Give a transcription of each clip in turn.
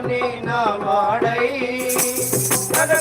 తగ్గించుకొని నా వాడై తన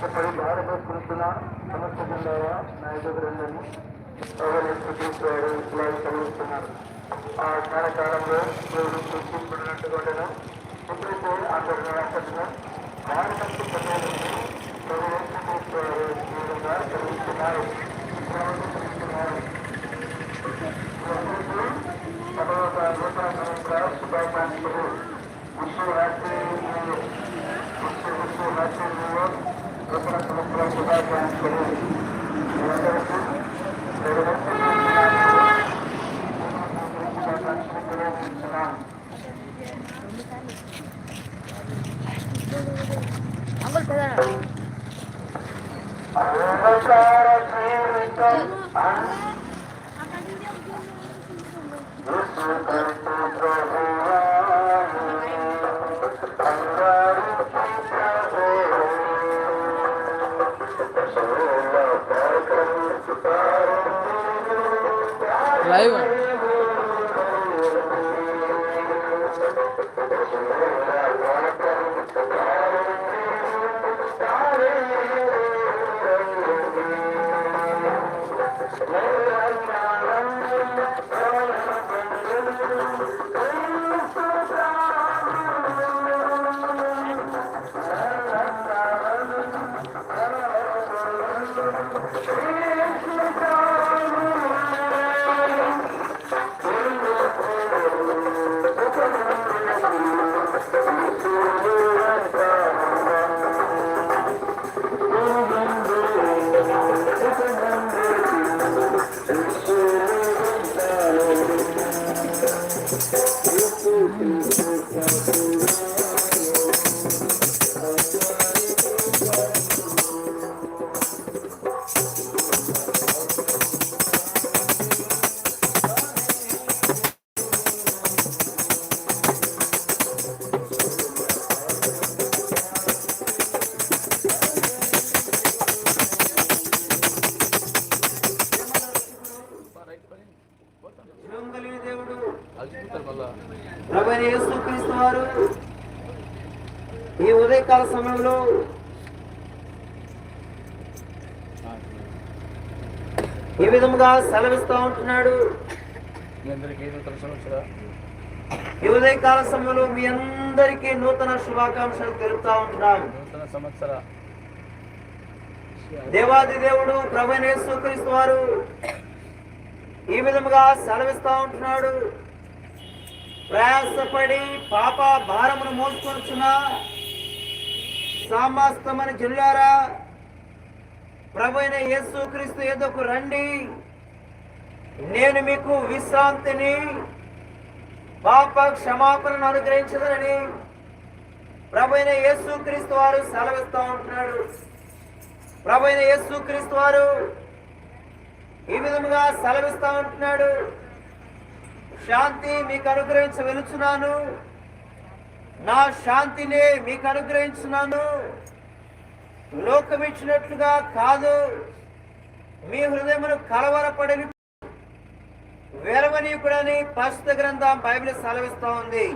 ఆయాసపడి బాధపడుతున్న సమస్య గుండాయ నాయకులందరినీ ఎవరు తీసుకురాడు ఇలా చదువుతున్నారు. ఆ కాలకాలంలో దేవుడు సూచింపడినట్టుగా ఎప్పుడైతే అందరు రాష్ట్రంలో వారి ప్రజలను ఎవరు విధంగా చదువుతున్నారు. తర్వాత నూతన సంవత్సర శుభాకాంక్షలు. విశ్వరాత్రి live one. ఈ విధముగా సెలవిస్తూ ఉంటున్నాడు. ఈ ఉదయకాల సమయంలో మీ అందరికీ నూతన శుభాకాంక్షలు తెలుపుతా ఉంటున్నాం. నూతన సంవత్సర. దేవాది దేవుడు ప్రభు యేసుక్రీస్తు వారు ఈ విధముగా సెలవిస్తూ ఉంటున్నాడు. ప్రయాసపడి పాప భారమును మోసుకొనుచున్న సామాస్తమని జిల్లారా ప్రభు అయిన యేసుక్రీస్తు ఎదుకు రండి. నేను మీకు విశ్రాంతిని పాప క్షమాపణను అనుగ్రహించదనని ప్రభు అయిన యేసుక్రీస్తు వారు సెలవిస్తూ ఉంటున్నాడు. ప్రభు అయిన యేసుక్రీస్తు వారు ఈ విధముగా సెలవిస్తూ ఉంటున్నాడు. శాంతి మీకు అనుగ్రహించ వెలుచున్నాను. నా శాంతిని మీకు అనుగ్రహించున్నాను. లోకం ఇచ్చినట్లుగా కాదు. మీ హృదయమును కలవరపడని వెరవనీయుడని పరిశుద్ధ గ్రంథం బైబిల్ సెలవిస్తూ ఉంది.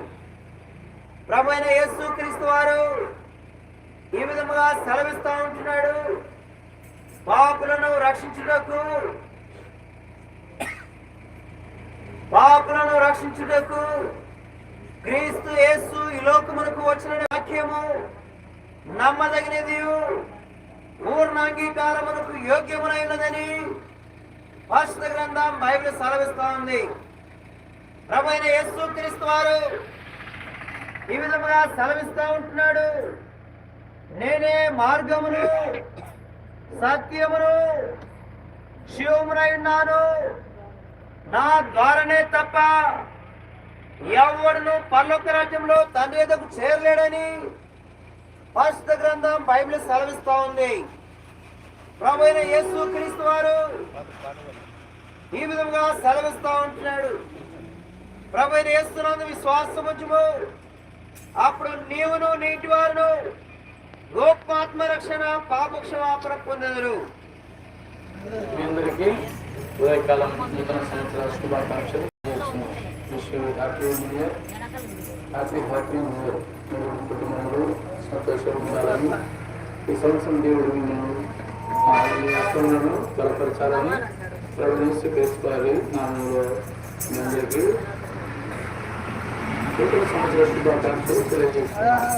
ప్రభు అయిన యేసు క్రీస్తు వారు ఈ విధముగా సెలవిస్తూ ఉంటున్నాడు. పాపులను రక్షించుటకు పాపులను రక్షించుటకు క్రీస్తు యేసు ఈ లోకమునకు వచ్చిన వాక్యము నమ్మదగినది పూర్ణాంగీకారమునకు యోగ్యమునైనదని పరిశుద్ధ గ్రంథం బైబిల్ సెలవిస్తూ ఉంది ప్రభు యస్సు యేసు క్రీస్తు వారు ఈ విధముగా సెలవిస్తూ ఉంటున్నాడు. నేనే మార్గమును సత్యమును శివమునై ఉన్నాను. నా ద్వారానే తప్ప ఎవడును పర్లోక రాజ్యంలో తండ్రి ఎదుకు చేరలేడని పరిశుద్ధ గ్రంథం బైబిల్ సెలవిస్తా ఉంది. ప్రభు అయిన యేసు క్రీస్తు వారు ఈ విధంగా సెలవిస్తా ఉంటున్నాడు. ప్రభు అయిన యేసునందు విశ్వాసం ఉంచుము అప్పుడు నీవును నీటి వారును గోపాత్మ రక్షణ పాపక్షమాపణ పొందెదరు. మీ అందరికీ ఉదయకాలం నూతన సంవత్సర శుభాకాంక్షలు హ్యాపీ హ్యాపీ కుటుంబంలో సంతోషంగా ఉండాలని ఈ సంవత్సరం దేవుడు మిమ్మల్ని ఆత్మలను బలపరచాలని ప్రవేశ చేసుకోవాలి నామంలో మీ అందరికీ నూతన సంవత్సర శుభాకాంక్షలు తెలియజేస్తున్నాను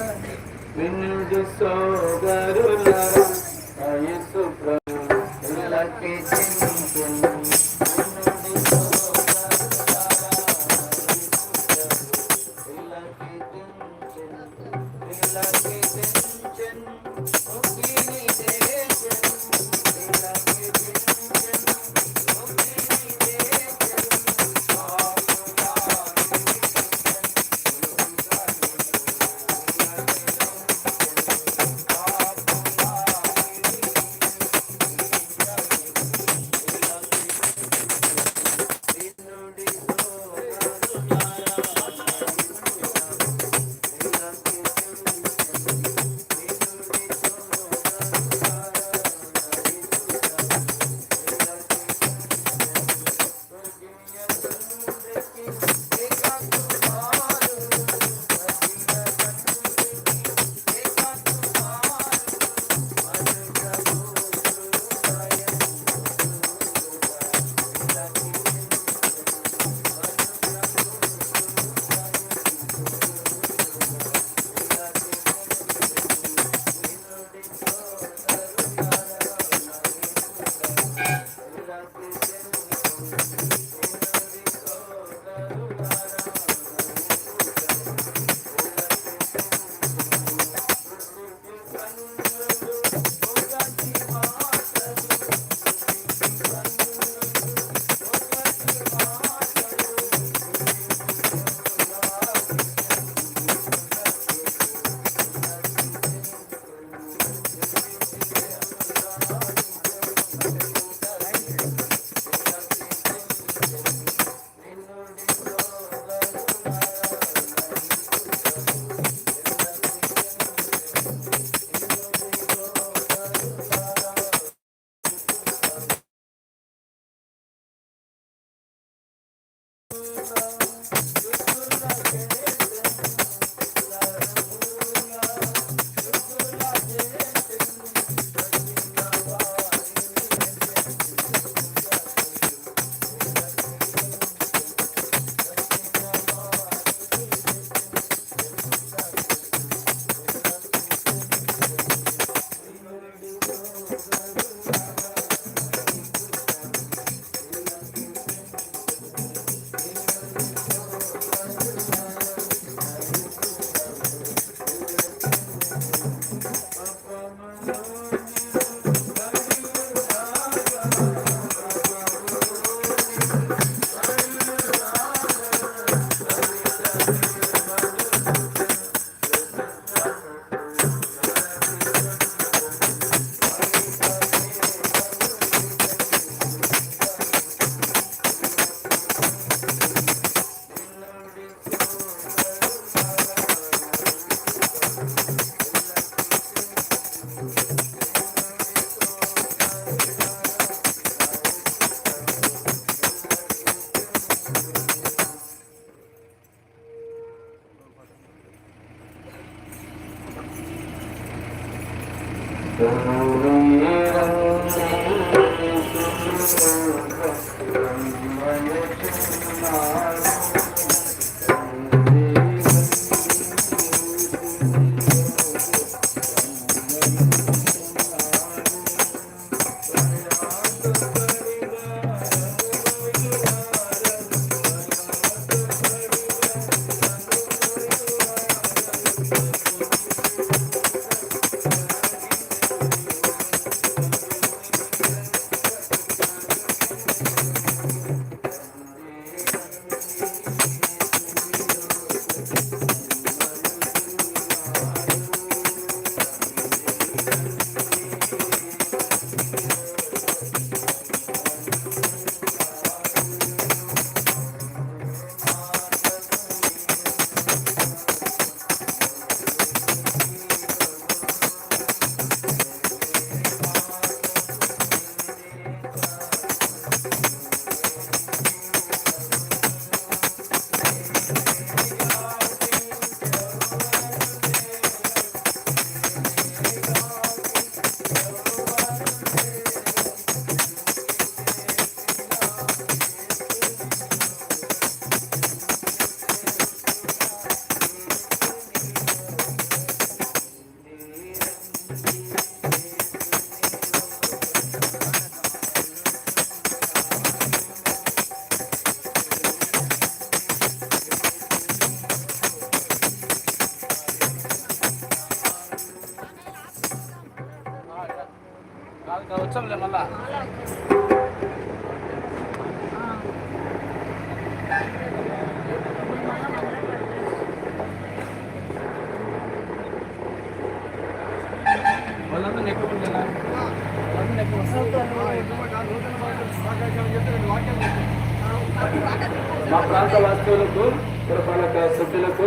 మా ప్రాంత వాస్తవులకు పురపాలక సభ్యులకు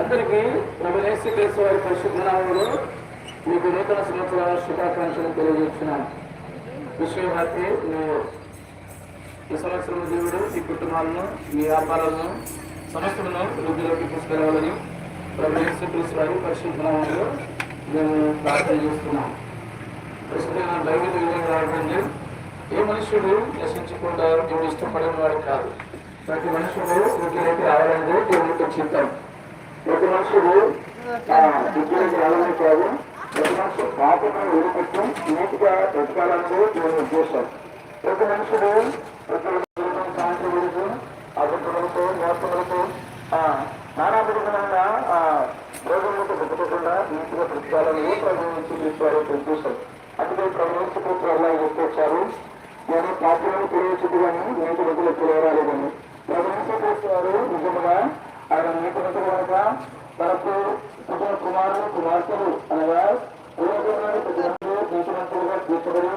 అందరికీ ప్రభు యేసుక్రీస్తు వారి పరిశుభ్రనామంలో మీకు నూతన సంవత్సర శుభాకాంక్షలు తెలియజేస్తున్నాను. విశ్వభారతి ఈ సంవత్సరం దేవుడు ఈ కుటుంబాలను మీ వ్యాపారాలను సంస్థలను వృద్ధిలోకి తీసుకురావాలని ప్రభు వారి పరిశుభ్రనామంలో మేము ప్రార్థన చేస్తున్నాం. ప్రస్తుతం దైవ ఈ విధంగా రావడండి ఏ మనుషుడు నశించకుండా దేవుడు ఇష్టపడిన వాడు కాదు. ప్రతి మనుషుడు వృద్ధిలోకి రావాలనేది దేవుడికి చిత్తం. ప్రతి మనుషుడు విద్యలోకి రావాలని కాదు. ప్రతి మనుషుడు పాపను విడిపెట్టి నీటిగా బ్రతకాలనేది దేవుని ఉద్దేశం. ప్రతి మనుషుడు ప్రతి విధమైన సాయంత్రం వరకు అబద్ధములతో మోసములతో నానా విధమైన రోగములతో బ్రతకకుండా నీటిగా బ్రతకాలని ప్రభుత్వం చూపించారు ఉద్దేశం అందుకే ప్రభు అలా చెప్పొచ్చారు నేను పాత్రలను తెలియచుడు కానీ నీటి బదులు తెలియరాలి కానీ. వారు నిజముగా ఆయన నీటి బదులు కనుక తనకు పుట్టిన కుమారులు కుమార్తెలు అనగా పూర్వజన్మని ప్రజలందరూ నీతిమంతులుగా తీర్చబడి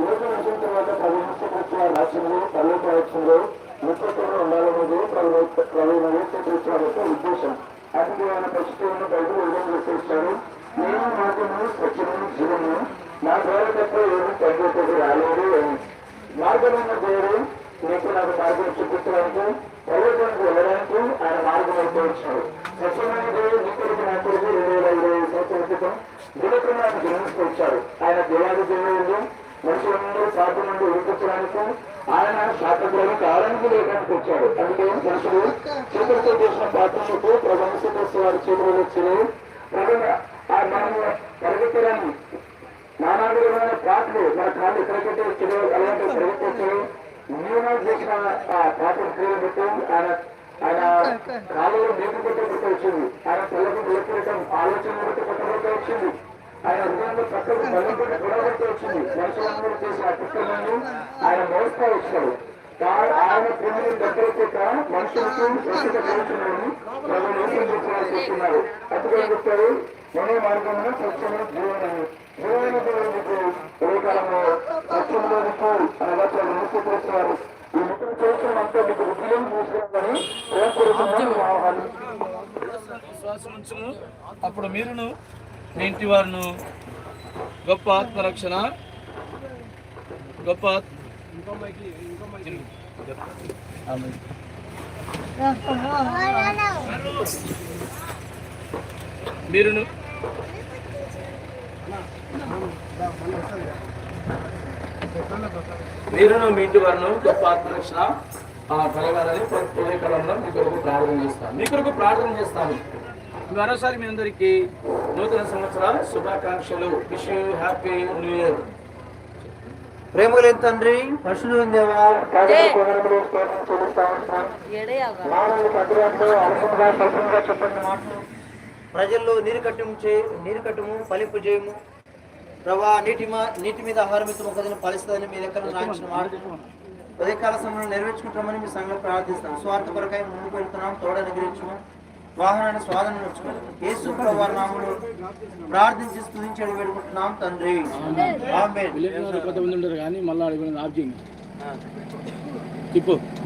యువత వచ్చిన తర్వాత ప్రవేశించవచ్చు వారి రాజ్యంలో పల్లె రాజ్యంలో నిత్యత్వంలో ఉండాలనేది ప్రవేశించవచ్చు యొక్క ఉద్దేశం. అందుకే ఆయన పరిస్థితులను బయట విడుదల చేసేస్తారు నేను మాత్రమే స్వచ్ఛమైన జీవనం నా ద్వారా తప్ప ఏమీ తగ్గేది రాలేదు అని. మార్గమైన దేవుడు నీకు నాకు మార్గం చూపించడానికి పర్వతానికి వెళ్ళడానికి ఆయన మార్గం అయితే సత్యమైన దేవుడు నీ కొడుకు నా కొడుకు రెండు వేల ఇరవై ఐదు సంవత్సరాల క్రితం దినక్రమ ఆయన జన్మిస్తూ వచ్చాడు ఆయన దేవాది దేవుడు మనుషులందరూ పాపం నుండి విడిపించడానికి ఆయన శాతగ్రహం కాలానికి లేఖానికి వచ్చాడు. అందుకే మనుషులు చేతులతో చేసిన పాత్రలకు ప్రభావిత వారి చేతులు వచ్చారు ప్రజలు ఆ మనము పరిగెత్తడానికి నానా పాటలు మన కాళ్ళు ఎక్కడికంటే వచ్చాడు అలాంటి పరిగెత్తొచ్చాడు చేసిన ఆ పాటలు క్రియలు ఆయన ఆయన కాలువలో నీటి కొట్టే వచ్చింది ఆయన పిల్లలకు నేర్పడటం ఆలోచన కొట్టే కొట్ట వచ్చింది. ఆయన హృదయంలో పక్కకు బలం గొడవబట్టే వచ్చింది. మనుషులందరూ చేసిన అతిక్రమాన్ని ఆయన మోస్తా వచ్చాడు. ఆయన ప్రేమను దగ్గర మనుషులకు వ్యక్తిగత కలుగుతున్నారని ప్రభు లోకం చెప్పాలని చెప్తున్నారు. అందుకని చెప్తారు మనే మార్గంలో స్వచ్ఛమైన జీవనం ఉదయకాలంలో స్వచ్ఛంలో అనగా నిలిచిపోతున్నారు ఈ ముఖ్యం చేసిన అంతా మీకు చూసుకోవాలని ఆహ్వానం అప్పుడు మీరును మీ ఇంటి వారును గొప్ప ఆత్మరక్షణ గొప్ప మీరును మీరును మీ ఇంటి వారిను గొప్ప ఆత్మరక్షణ ఆ, కలగాలని ఉదయకాలంలో మీ కొరకు ప్రార్థన చేస్తాను. మీ కొరకు ప్రార్థన చేస్తాను. మరోసారి మీ అందరికీ నూతన సంవత్సర శుభాకాంక్షలు. విష్ హ్యాపీ న్యూ ఇయర్ ప్రేమలేని తండ్రి స్వల్పంగా చెప్పండి ప్రజల్లో నీరు కట్టుము చే నీరు కట్టుము ఫలింపు చేయము. ప్రభా నీటి మా- నీటి మీద ఆహారం ఇతము కదిలి ఫలిస్తుందని మీ దగ్గర రాయించిన మాట. ఉదయకాల సమయంలో నెరవేర్చుకుంటామని మీ సంఘం ప్రార్థిస్తాం. స్వార్థ కొరకై ముందుకు వెళ్తున్నాం తోడని గురించము వాహనాన్ని స్వాదన వచ్చుకొని యేసు ప్రభు నామములు ప్రార్థించి స్తుతించి వేడుకుంటున్నాం తండ్రి. ఆమేన్. కొంతమంది ఉంటారు కానీ మళ్ళీ అడిగిన దీనిని కట్టడి